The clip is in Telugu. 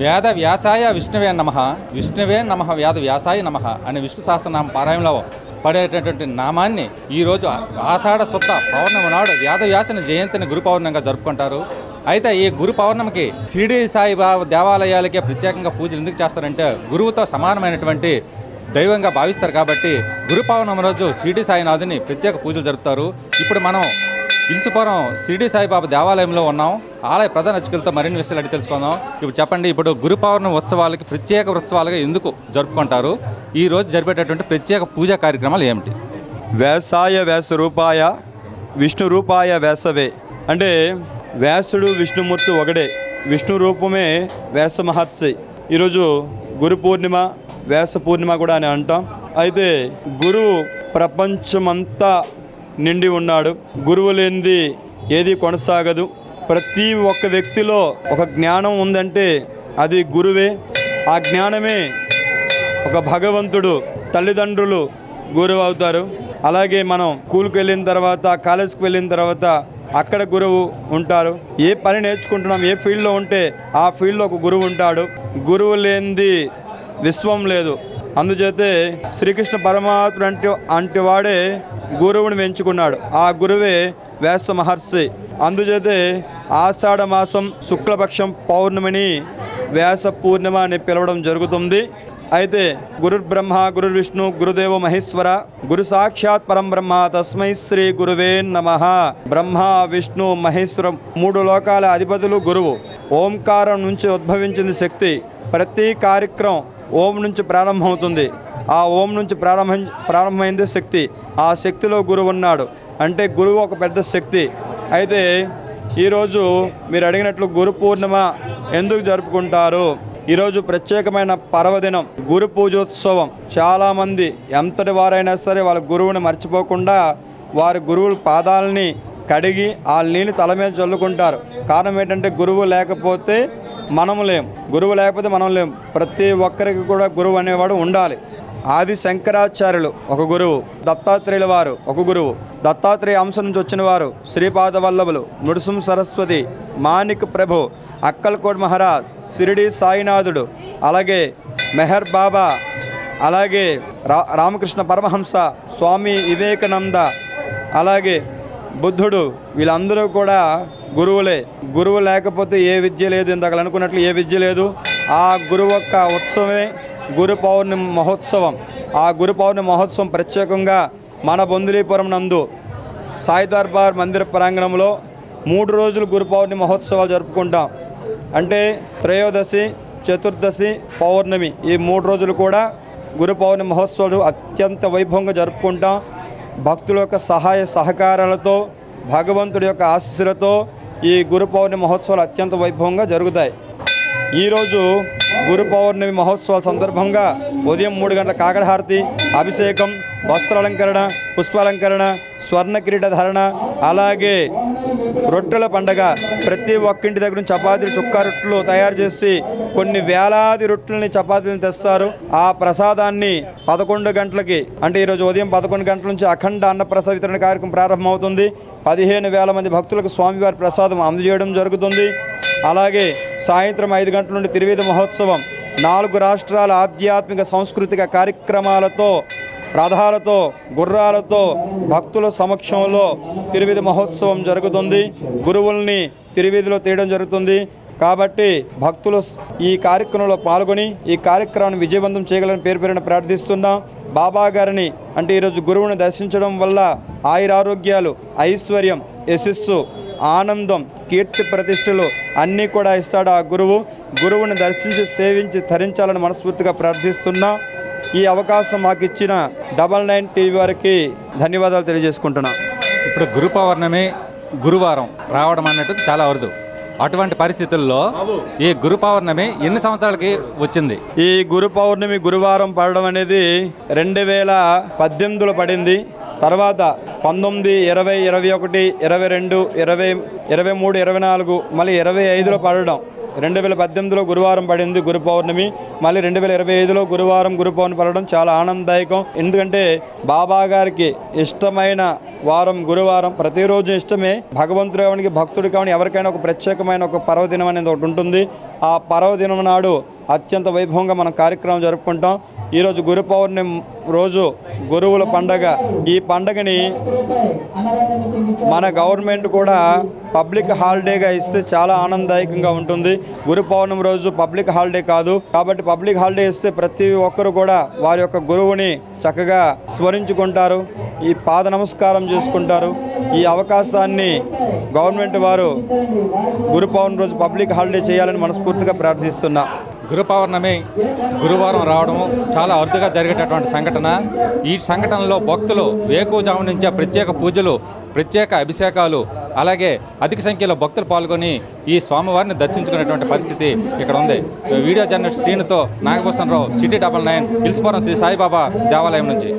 వేద వ్యాసాయ విష్ణువే నమ. విష్ణువే నమ వేద వ్యాసాయ నమ అనే విష్ణు సహస్రనామ పారాయణలో పడేటటువంటి నామాన్ని ఈరోజు ఆషాఢ శుద్ధ పౌర్ణమి నాడు వేదవ్యాసుని జయంతిని గురు పౌర్ణంగా జరుపుకుంటారు. అయితే ఈ గురు పౌర్ణమికి షిరిడి సాయిబాబా దేవాలయాలకే ప్రత్యేకంగా పూజలు ఎందుకు చేస్తారంటే గురువుతో సమానమైనటువంటి దైవంగా భావిస్తారు కాబట్టి గురు పౌర్ణమి రోజు షిరిడి సాయినాథుని ప్రత్యేక పూజలు జరుపుతారు. ఇప్పుడు మనం ఇలుసుపురం షిరిడి సాయిబాబా దేవాలయంలో ఉన్నాం. ఆలయ ప్రధాన అర్చకులతో మరిన్ని విషయాలు అడిగి తెలుసుకుందాం. ఇప్పుడు చెప్పండి ఇప్పుడు గురు పౌర్ణమి ఉత్సవాలకి ప్రత్యేక ఉత్సవాలుగా ఎందుకు జరుపుకుంటారు? ఈ రోజు జరిపేటటువంటి ప్రత్యేక పూజా కార్యక్రమాలు ఏమిటి? వ్యాసాయ వ్యాస రూపాయ విష్ణు రూపాయ వ్యాసవే అంటే వ్యాసుడు విష్ణుమూర్తి ఒకడే. విష్ణు రూపమే వ్యాస మహర్షి. ఈరోజు గురు పూర్ణిమ వ్యాస పూర్ణిమ కూడా అని అంటాం. అయితే గురువు ప్రపంచమంతా నిండి ఉన్నాడు. గురువు లేనిది ఏది కొనసాగదు. ప్రతి ఒక్క వ్యక్తిలో ఒక జ్ఞానం ఉందంటే అది గురువే. ఆ జ్ఞానమే ఒక భగవంతుడు తల్లిదండ్రులు గురువు అవుతారు. అలాగే మనం స్కూల్కి వెళ్ళిన తర్వాత కాలేజ్కి వెళ్ళిన తర్వాత అక్కడ గురువు ఉంటారు. ఏ పని నేర్చుకుంటున్నాం ఏ ఫీల్డ్లో ఉంటే ఆ ఫీల్డ్లో ఒక గురువు ఉంటాడు. గురువు లేనిది విశ్వం లేదు. అందుచేతే శ్రీకృష్ణ పరమాత్ముడు అంటే అంటే వాడే గురువుని ఎంచుకున్నాడు ఆ గురువే వ్యాస మహర్షి. అందుచేతే ఆషాఢ మాసం శుక్లపక్షం పౌర్ణమిని వ్యాస పూర్ణిమ అని పిలవడం జరుగుతుంది. అయితే గురు బ్రహ్మ గురు విష్ణు గురుదేవ మహేశ్వర గురు సాక్షాత్ పరంబ్రహ్మ తస్మై శ్రీ గురువే నమ. బ్రహ్మ విష్ణు మహేశ్వరం మూడు లోకాల అధిపతులు గురువు. ఓంకారం నుంచి ఉద్భవించింది శక్తి. ప్రతి కార్యక్రమం ఓం నుంచి ప్రారంభమవుతుంది. ఆ ఓం నుంచి ప్రారంభం ప్రారంభమైంది శక్తి. ఆ శక్తిలో గురువు ఉన్నాడు. అంటే గురువు ఒక పెద్ద శక్తి. అయితే ఈరోజు మీరు అడిగినట్లు గురు పూర్ణిమ ఎందుకు జరుపుకుంటారు? ఈరోజు ప్రత్యేకమైన పర్వదినం గురు పూజోత్సవం. చాలామంది ఎంతటి వారైనా సరే వాళ్ళ గురువుని మర్చిపోకుండా వారి గురువుల పాదాలని కడిగి ఆ నీళ్ళు తల మీద చల్లుకుంటారు. కారణం ఏంటంటే గురువు లేకపోతే మనము లేం. గురువు లేకపోతే మనం లేం. ప్రతి ఒక్కరికి కూడా గురువు అనేవాడు ఉండాలి. ఆది శంకరాచార్యులు ఒక గురువు దత్తాత్రేయుల వారు ఒక గురువు దత్తాత్రేయ అంశం నుంచి వచ్చిన వారు శ్రీపాద వల్లభులు నృసింహ సరస్వతి మాణిక్ ప్రభు అక్కల్కోట్ మహారాజ్ సిరిడి సాయినాథుడు అలాగే మెహర్ బాబా అలాగే రా రామకృష్ణ పరమహంస స్వామి వివేకానంద అలాగే బుద్ధుడు వీళ్ళందరూ కూడా గురువులే. గురువు లేకపోతే ఏ విద్య లేదు ఇందాక అనుకున్నట్లు ఏ విద్య లేదు. ఆ గురువు యొక్క ఉత్సవమే గురు పౌర్ణమి మహోత్సవం. ఆ గురు పౌర్ణమి మహోత్సవం ప్రత్యేకంగా మన బొందిలీపురం నందు సాయి దర్బార్ మందిర ప్రాంగణంలో మూడు రోజులు గురు పౌర్ణమి మహోత్సవాలు జరుపుకుంటాం. అంటే త్రయోదశి చతుర్దశి పౌర్ణమి ఈ మూడు రోజులు కూడా గురు పౌర్ణమి మహోత్సవాలు అత్యంత వైభవంగా జరుపుకుంటాం. భక్తుల యొక్క సహాయ సహకారాలతో భగవంతుడి యొక్క ఆశీస్సులతో ఈ గురు పౌర్ణమి మహోత్సవాలు అత్యంత వైభవంగా జరుగుతాయి. ఈరోజు గురు పౌర్ణమి మహోత్సవాల సందర్భంగా ఉదయం మూడు గంటల కాకడహారతి అభిషేకం వస్త్రాలంకరణ పుష్పాలంకరణ స్వర్ణ కిరీట ధారణ అలాగే రొట్టెల పండగ. ప్రతి ఒక్కింటి దగ్గర నుంచి చపాతీలు చుక్కా రొట్టెలు తయారు చేసి కొన్ని వేలాది రొట్టెలని చపాతీలను తెస్తారు. ఆ ప్రసాదాన్ని పదకొండు గంటలకి అంటే ఈరోజు ఉదయం పదకొండు గంటల నుంచి అఖండ అన్నప్రసాద వితరణ కార్యక్రమం ప్రారంభమవుతుంది. పదిహేను వేల మంది భక్తులకు స్వామివారి ప్రసాదం అందజేయడం జరుగుతుంది. అలాగే సాయంత్రం ఐదు గంటల నుండి తిరువేది మహోత్సవం. నాలుగు రాష్ట్రాల ఆధ్యాత్మిక సాంస్కృతిక కార్యక్రమాలతో రథాలతో గుర్రాలతో భక్తుల సమక్షంలో తిరువిధి మహోత్సవం జరుగుతుంది. గురువుల్ని తిరువిధిలో తీయడం జరుగుతుంది. కాబట్టి భక్తులు ఈ కార్యక్రమంలో పాల్గొని ఈ కార్యక్రమాన్ని విజయవంతం చేయగలని పేరు పేరున ప్రార్థిస్తున్నాం. బాబా గారిని అంటే ఈరోజు గురువుని దర్శించడం వల్ల ఆయురారోగ్యాలు ఐశ్వర్యం యశస్సు ఆనందం కీర్తి ప్రతిష్టలు అన్నీ కూడా ఇస్తాడు ఆ గురువు. గురువుని దర్శించి సేవించి ధరించాలని మనస్ఫూర్తిగా ప్రార్థిస్తున్నా. ఈ అవకాశం మాకు ఇచ్చిన డబల్ నైన్ టీవీ వారికి ధన్యవాదాలు తెలియజేసుకుంటున్నా. ఇప్పుడు గురు పౌర్ణమి గురువారం రావడం అన్నట్టు చాలా అరుదు అటువంటి పరిస్థితుల్లో ఈ గురు పౌర్ణమి ఎన్ని సంవత్సరాలకి వచ్చింది? ఈ గురు పౌర్ణమి గురువారం పడడం అనేది రెండు వేల పద్దెనిమిదిలో పడింది. తర్వాత పంతొమ్మిది ఇరవై ఇరవై ఒకటి ఇరవై రెండు ఇరవై ఇరవై మూడు ఇరవై నాలుగు మళ్ళీ ఇరవై ఐదులో పడడం. రెండు వేల పద్దెనిమిదిలో గురువారం పడింది గురు పౌర్ణమి. మళ్ళీ రెండు వేల ఇరవై ఐదులో గురువారం గురు పౌర్ణమి పడడం చాలా ఆనందదాయకం. ఎందుకంటే బాబా గారికి ఇష్టమైన వారం గురువారం. ప్రతిరోజు ఇష్టమే. భగవంతుడు కావడానికి భక్తుడు కావని ఎవరికైనా ఒక ప్రత్యేకమైన ఒక పర్వదినం అనేది ఒకటి ఉంటుంది. ఆ పర్వదినం నాడు అత్యంత వైభవంగా మనం కార్యక్రమం జరుపుకుంటాం. ఈరోజు గురు పౌర్ణమి రోజు గురువుల పండగ. ఈ పండగని మన గవర్నమెంట్ కూడా పబ్లిక్ హాలిడేగా ఇస్తే చాలా ఆనందదాయకంగా ఉంటుంది. గురు పౌర్ణమి రోజు పబ్లిక్ హాలిడే కాదు. కాబట్టి పబ్లిక్ హాలిడే ఇస్తే ప్రతి ఒక్కరు కూడా వారి యొక్క గురువుని చక్కగా స్మరించుకుంటారు. ఈ పాద నమస్కారం చేసుకుంటారు. ఈ అవకాశాన్ని గవర్నమెంట్ వారు గురు పౌర్ణమి రోజు పబ్లిక్ హాలిడే చేయాలని మనస్ఫూర్తిగా ప్రార్థిస్తున్నా. గురు పౌర్ణమి గురువారం రావడము చాలా అరుదుగా జరిగేటటువంటి సంఘటన. ఈ సంఘటనలో భక్తులు వేకువజాము నుంచే ప్రత్యేక పూజలు ప్రత్యేక అభిషేకాలు అలాగే అధిక సంఖ్యలో భక్తులు పాల్గొని ఈ స్వామివారిని దర్శించుకునేటువంటి పరిస్థితి ఇక్కడ ఉంది. వీడియో జర్నలిస్ట్ శ్రీనుతో నాగభూషణరావు సిటీ డబల్ నైన్ హిల్స్పురం శ్రీ సాయిబాబా దేవాలయం నుంచి.